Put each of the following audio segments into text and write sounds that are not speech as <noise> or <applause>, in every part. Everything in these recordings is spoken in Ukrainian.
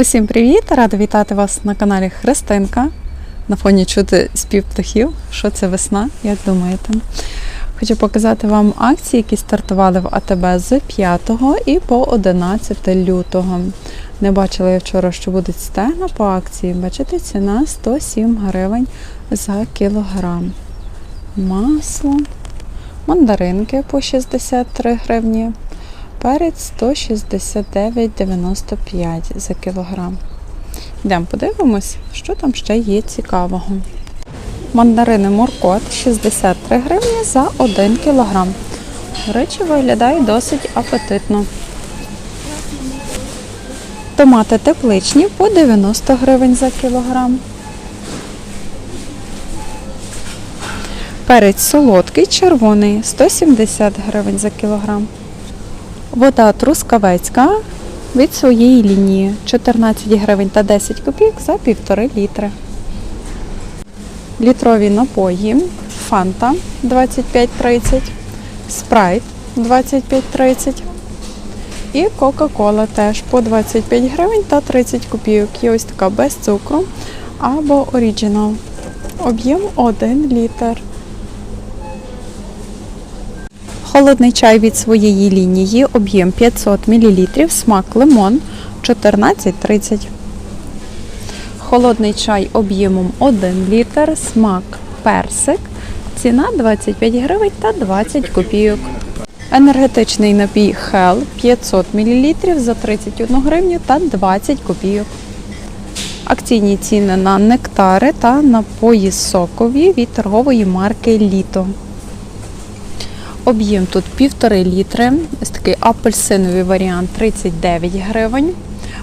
Усім привіт! Рада вітати вас на каналі Христинка. На фоні чути спів птахів. Що це весна, як думаєте? Хочу показати вам акції, які стартували в АТБ з 5 і по 11 лютого. Не бачила я вчора, що будуть стегна по акції. Бачите, ціна 107 гривень за кілограм. Масло, мандаринки по 63 гривні. Перець 169,95 за кілограм. Йдемо подивимось, що там ще є цікавого. Мандарини Моркот 63 гривні за 1 кілограм. Речі, виглядає досить апетитно. Томати тепличні по 90 гривень за кілограм. Перець солодкий червоний 170 гривень за кілограм. Вода трускавецька від своєї лінії 14 гривень та 10 копійок за півтори літри. Літрові напої Фанта 25,30, Спрайт 25,30 і Кока-Кола теж по 25 гривень та 30 копійок. Є ось така без цукру або оріджинал. Об'єм 1 літр. Холодний чай від своєї лінії, об'єм 500 мл, смак лимон 14,30. Холодний чай об'ємом 1 літр, смак персик. Ціна 25 гривень та 20 копійок. Енергетичний напій Hell 500 мл за 31 гривню та 20 копійок. Акційні ціни на нектари та напої сокові від торгової марки Літо. Об'єм тут півтори літри. Ось такий апельсиновий варіант 39 гривень.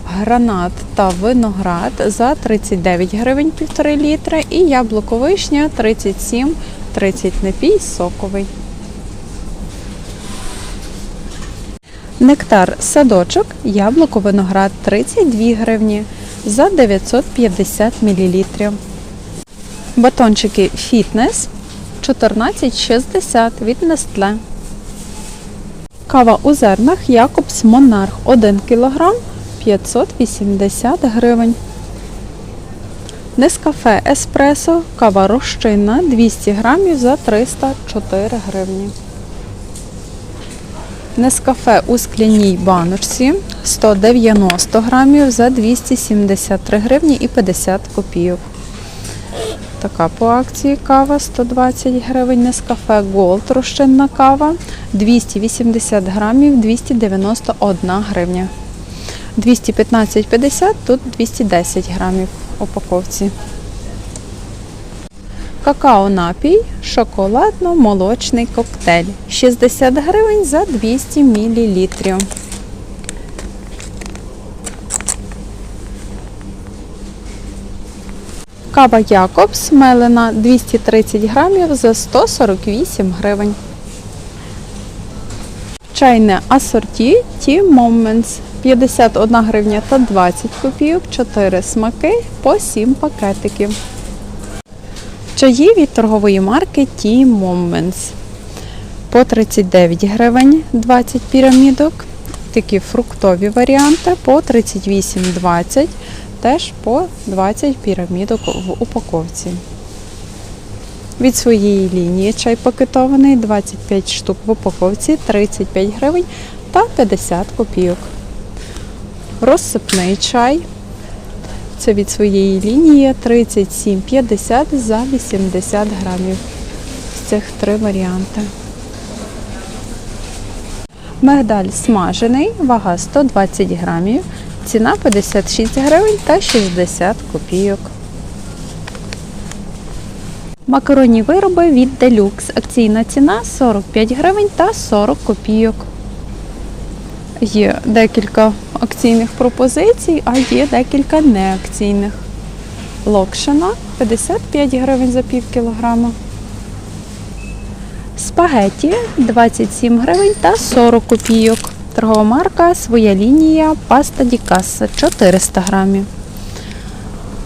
Гранат та виноград за 39 гривень півтори літри. І яблуко вишня 37, 30 напій соковий. Нектар садочок, яблуко виноград 32 гривні за 950 мл. Батончики фітнес 14,60 від Nestle. Кава у зернах Якобс Монарх 1 кг 580 гривень. Нескафе Еспресо, кава розчинна 200 грамів за 304 гривні. Нескафе у скляній баночці 190 грамів за 273 гривні і 50 копійок. Така по акції кава 120 гривень. Нескафе Gold розчинна кава 280 грамів 291 гривня. 215,50, тут 210 грамів упаковці. Какао напій, шоколадно-молочний коктейль 60 гривень за 200 мл. Кава Якобс мелена 230 грамів за 148 гривень. Чайне асорті Tea Moments 51 гривня та 20 копійок, 4 смаки по 7 пакетиків. Чаї від торгової марки Tea Moments по 39 гривень 20 пірамідок. Такі фруктові варіанти по 38,20 теж по 20 пірамідок в упаковці. Від своєї лінії чай пакетований 25 штук в упаковці, 35 гривень та 50 копійок. Розсипний чай. Це від своєї лінії 37,50 за 80 грамів. З цих три варіанти. Мигдаль смажений, вага 120 грамів. Ціна 56 гривень та 60 копійок. Макаронні вироби від Deluxe. Акційна ціна 45 гривень та 40 копійок. Є декілька акційних пропозицій, а є декілька неакційних. Локшина 55 гривень за пів кілограма. Спагеті 27 гривень та 40 копійок. Торгова марка, своя лінія, паста Дікаса 400 грамів.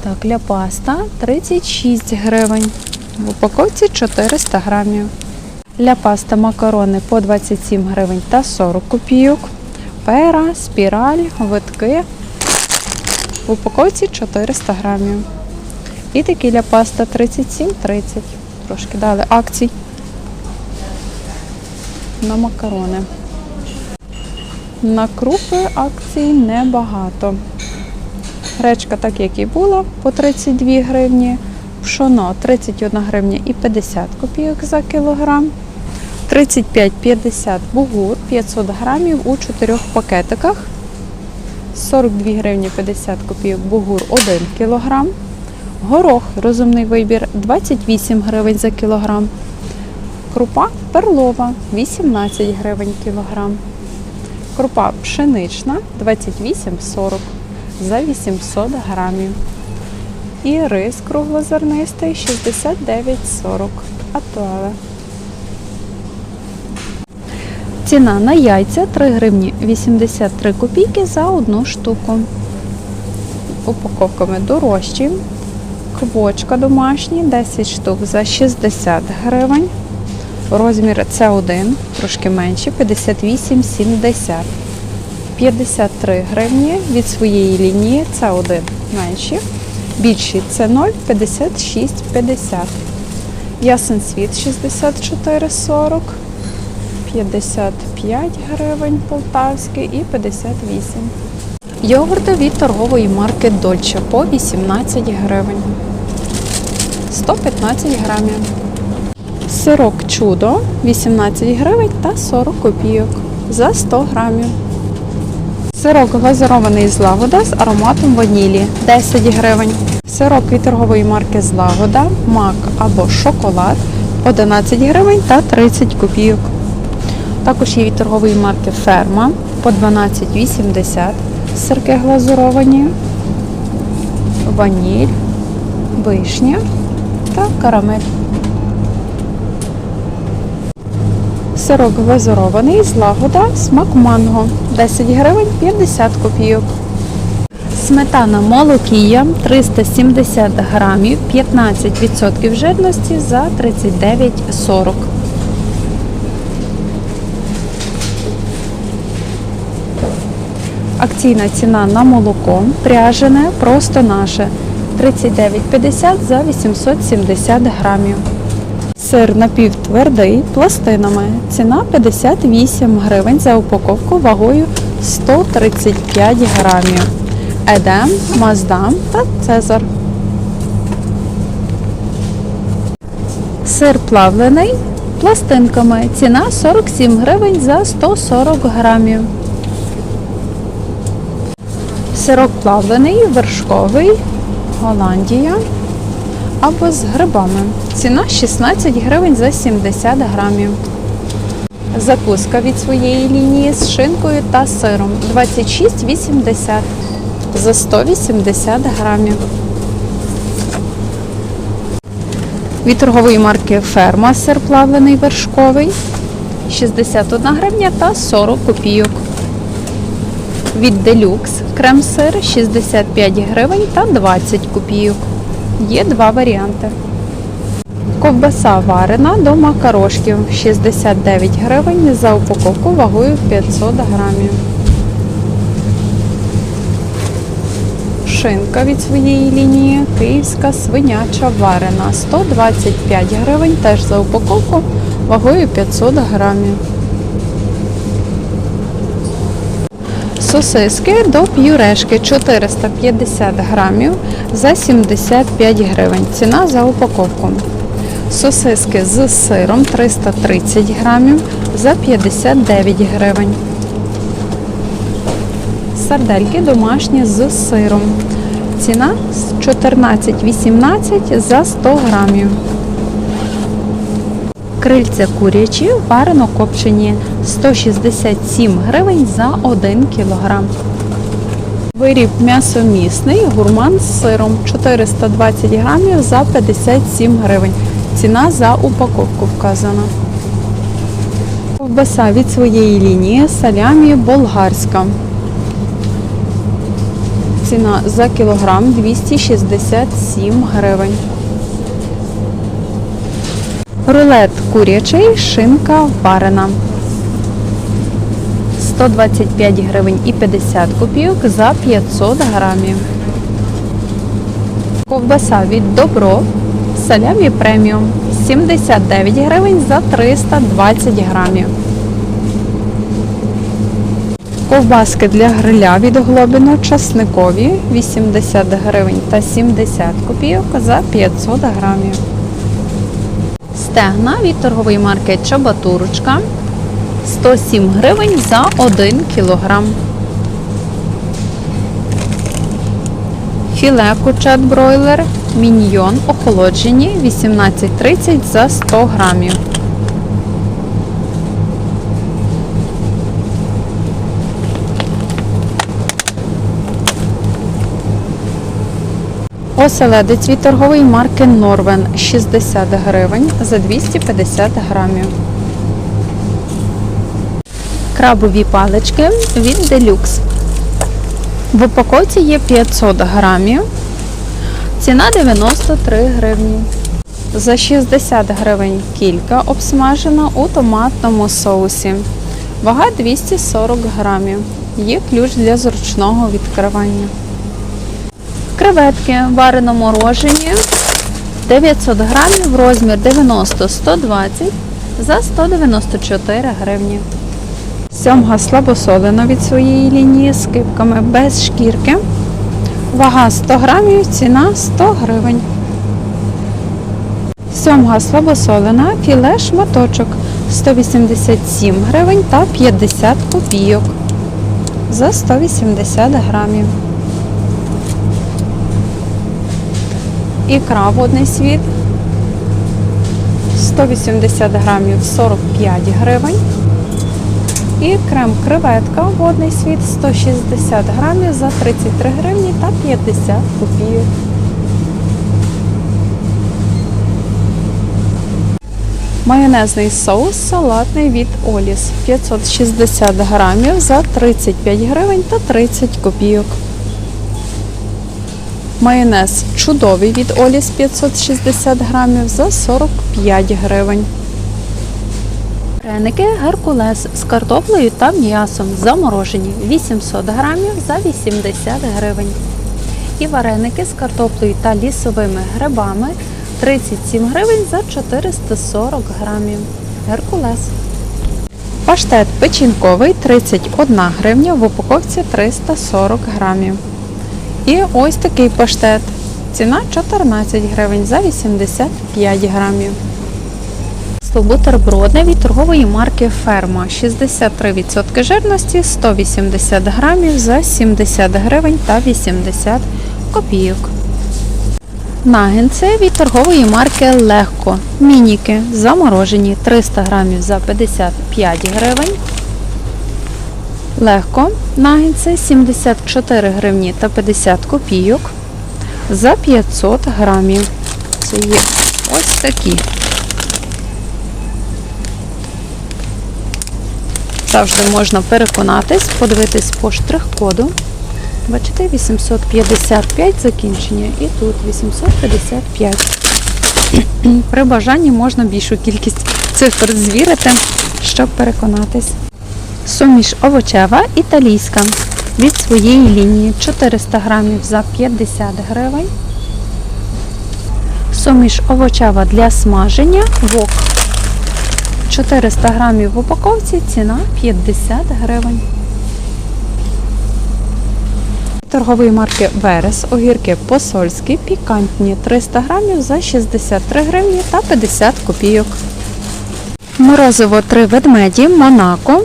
Так, ля паста 36 гривень. В упаковці 400 грамів. Ля паста макарони по 27 гривень та 40 копійок. Пера, спіраль, витки В упаковці 400 грамів. І текіля паста 37,30. Трошки дали акцій на макарони. На крупи акцій небагато. Гречка, так як і була, по 32 гривні. Пшоно 31 гривня і 50 копійок за кілограм. 35,50 бугур 500 грамів у 4 пакетиках. 42 гривні 50 копійок бугур 1 кілограм. Горох розумний вибір 28 гривень за кілограм. Крупа перлова 18 гривень кілограм. Крупа пшенична 28,40 за 800 грамів. І рис круглозернистий 69,40 атуале. Ціна на яйця 3 гривні 83 копійки за одну штуку. Упаковками дорожчі. Квочка домашні 10 штук за 60 гривень. Розмір С1 трошки менші 58,70. 53 гривні від своєї лінії С1 менші. Більші С0 56,50. Ясен світ 64,40. 55 гривень полтавський і 58. Йогурти від торгової марки Дольче по 18 гривень. 115 грамів. Сирок чудо 18 гривень та 40 копійок за 100 грамів. Сирок глазурований Злагода з ароматом ванілі 10 гривень. Сирок від торгової марки Злагода, мак або шоколад 11 гривень та 30 копійок. Також є від торгової марки Ферма по 12,80. Сирки глазуровані, ваніль, вишня та карамель. Сирок глазурований з лагода, смак манго 10 гривень 50 копійок. Сметана молокія 370 грамів, 15% жирності за 39,40. Акційна ціна на молоко пряжене просто наше 39,50 за 870 грамів. Сир напівтвердий пластинами. Ціна 58 гривень за упаковку вагою 135 грамів. Едем, Маздам та Цезар. Сир плавлений пластинками. Ціна 47 гривень за 140 грамів. Сирок плавлений, вершковий, Голландія або з грибами. Ціна 16 гривень за 70 грамів. Закуска від своєї лінії з шинкою та сиром 26,80 за 180 грамів. Від торгової марки Ферма сир плавлений вершковий 61 гривня та 40 копійок. Від Делюкс крем-сир 65 гривень та 20 копійок. Є два варіанти. Ковбаса варена до макарошків 69 гривень за упаковку вагою 500 грамів. Шинка від своєї лінії київська свиняча варена 125 гривень теж за упаковку вагою 500 грамів. Сосиски до п'юрешки 450 грамів за 75 гривень. Ціна за упаковку. Сосиски з сиром 330 грамів за 59 гривень. Сардельки домашні з сиром. Ціна 14,18 за 100 грамів. Крильця курячі варено копчені 167 гривень за 1 кілограм. Виріб м'ясомісний гурман з сиром 420 грамів за 57 гривень. Ціна за упаковку вказана. Ковбаса від своєї лінії салямі болгарська. Ціна за кілограм 267 гривень. Рулет курячий, шинка варена. 125 гривень і 50 копійок за 500 грамів. Ковбаса від Добро салямі преміум 79 гривень за 320 грамів. Ковбаски для гриля від Глобіно часникові 80 гривень та 70 копійок за 500 грамів. Стегна від торгової марки Чабатурочка 107 гривень за 1 кілограм. Філе курчат бройлер міньйон охолоджені 18,30 за 100 грамів. Оселедець від торгової марки Норвен 60 гривень за 250 грамів. Крабові палички від Deluxe. В упаковці є 500 грамів. Ціна 93 гривні. За 60 гривень кілька обсмажена у томатному соусі. Вага 240 грамів. Є ключ для зручного відкривання. Креветки варено морожені 900 грамів, розмір 90-120 за 194 гривні. Сьомга слабосолена від своєї лінії з кипками без шкірки. Вага 100 грамів, ціна 100 гривень. Сьомга слабосолена, філе шматочок 187 гривень та 50 копійок за 180 грамів. Ікра водний світ 180 грамів 45 гривень. І крем креветка водний світ 160 грамів за 33 гривні та 50 копійок. Майонезний соус салатний від Оліс 560 грамів за 35 гривень та 30 копійок. Майонез чудовий від Оліс 560 грамів за 45 гривень. Вареники Геркулес з картоплею та м'ясом заморожені 800 грамів за 80 гривень. І вареники з картоплею та лісовими грибами 37 гривень за 440 грамів. Геркулес. Паштет печінковий 31 гривня в упаковці 340 грамів. І ось такий паштет. Ціна 14 гривень за 85 грамів. Масло бутербродне від торгової марки Ферма 63% жирності 180 грамів за 70 гривень та 80 копійок. Нагінці від торгової марки Легко. Мініки заморожені 300 грамів за 55 гривень. Легко. Нагінці 74 гривні та 50 копійок за 500 грамів. Це є ось такі. Завжди можна переконатись, подивитись по штрих-коду. Бачите, 855 закінчення і тут 855. <clears throat> При бажанні можна більшу кількість цифр звірити, щоб переконатись. Суміш овочева італійська від своєї лінії 400 грамів за 50 гривень. Суміш овочева для смаження вок 400 грамів в упаковці, ціна 50 гривень. Торгової марки Верес, огірки посольські, пікантні 300 грамів за 63 гривні та 50 копійок. Морозиво 3 ведмеді, Монако,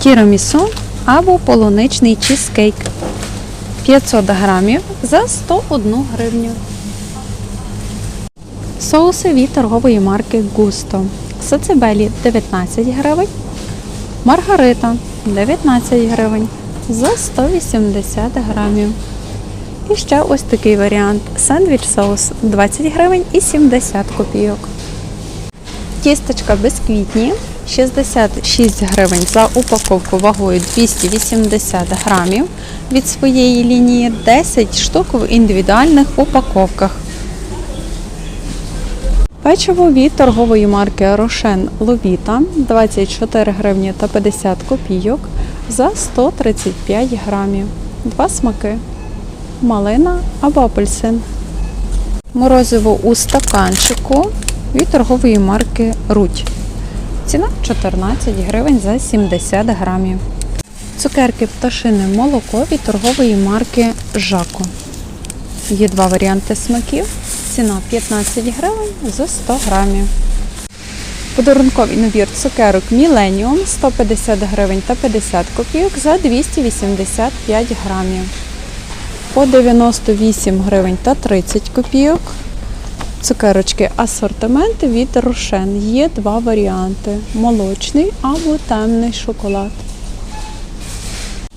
тірамісу або полуничний чізкейк 500 грамів за 101 гривню. Соуси від торгової марки Густо. Сацебелі 19 гривень, Маргарита 19 гривень за 180 грамів. І ще ось такий варіант. Сендвіч соус 20 гривень і 70 копійок. Тістечка безквітні 66 гривень за упаковку вагою 280 грамів. Від своєї лінії 10 штук в індивідуальних упаковках. Печиво від торгової марки Рошен Ловіта 24 гривні та 50 копійок за 135 грамів. Два смаки. Малина або апельсин. Морозиво у стаканчику від торгової марки Руть. Ціна 14 гривень за 70 грамів. Цукерки пташине молоко від торгової марки Жако. Є два варіанти смаків. Ціна 15 гривень за 100 грамів. Подарунковий набір цукерок Міленіум 150 гривень та 50 копійок за 285 грамів. По 98 гривень та 30 копійок. Цукерочки асортимент від Рошен. Є два варіанти: молочний або темний шоколад.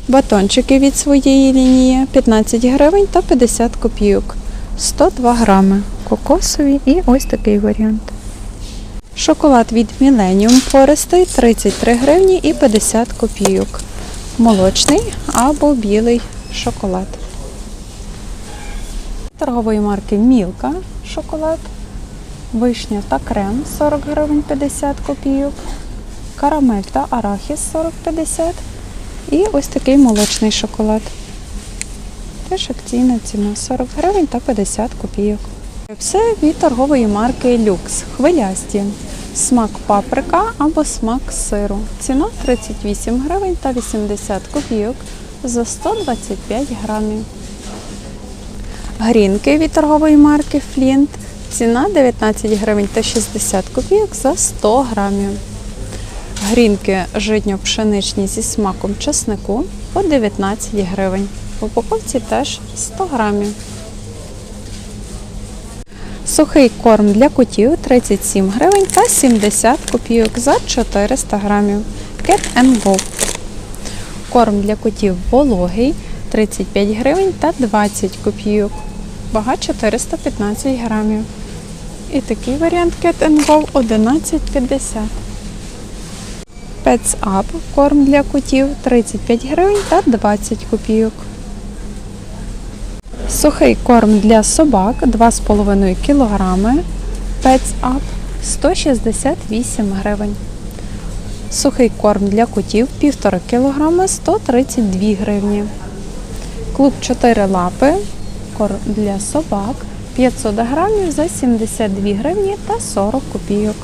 Батончики від своєї лінії 15 гривень та 50 копійок. 102 грами. Кокосові і ось такий варіант. Шоколад від Millennium пористий 33 гривні і 50 копійок. Молочний або білий шоколад. Торгової марки Мілка шоколад. Вишня та крем 40 гривень 50 копійок. Карамель та арахіс 40-50. І ось такий молочний шоколад. Теж акційна ціна 40 гривень та 50 копійок. Все від торгової марки Люкс. Хвилясті. Смак паприка або смак сиру. Ціна 38 гривень та 80 копійок за 125 грамів. Грінки від торгової марки Флінт. Ціна 19 гривень та 60 копійок за 100 грамів. Грінки житньо-пшеничні зі смаком чеснику по 19 гривень. Упаковці теж 100 грамів. Сухий корм для котів 37 гривень та 70 копійок за 400 грамів. Cat Go. Корм для котів вологий 35 гривень та 20 копійок. Вага 415 грамів. І такий варіант Cat Go 11,50. Pets Up корм для котів 35 гривень та 20 копійок. Сухий корм для собак 2,5 кг. Pets Up 168 гривень. Сухий корм для котів 1,5 кг 132 гривні. Клуб 4 лапи. Корм для собак 500 грамів за 72 гривні та 40 копійок.